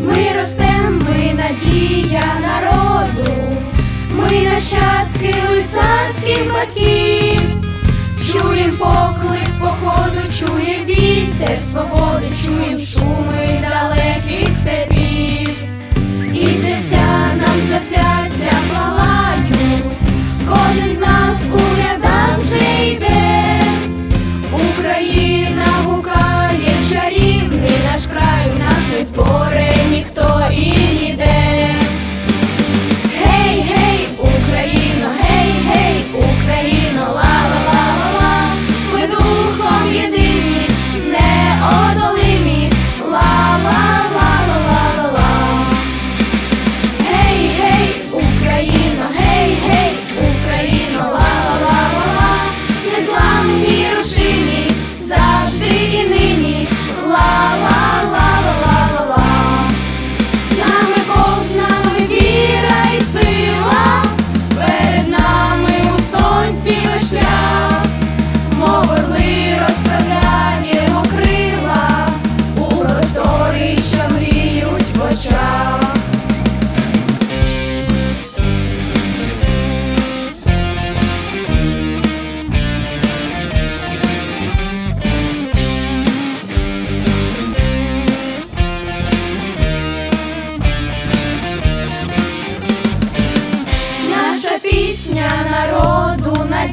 Ми ростем, ми надія народу, ми нащадки лицарських батьків, чуєм поклик походу, чуєм вітер свободи, чуєм шуми далеких степів, і серця нам завзяття палають, кожен з нас урядам вже йде, Україна гукає чарівний наш край у нас не збор.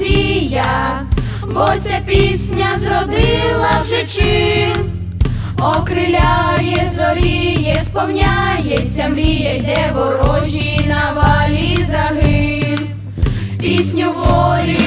Надія, бо ця пісня зродила вже чин, окриляє, зоріє, сповняється, мрія, йде ворожі на валі загин, пісню волі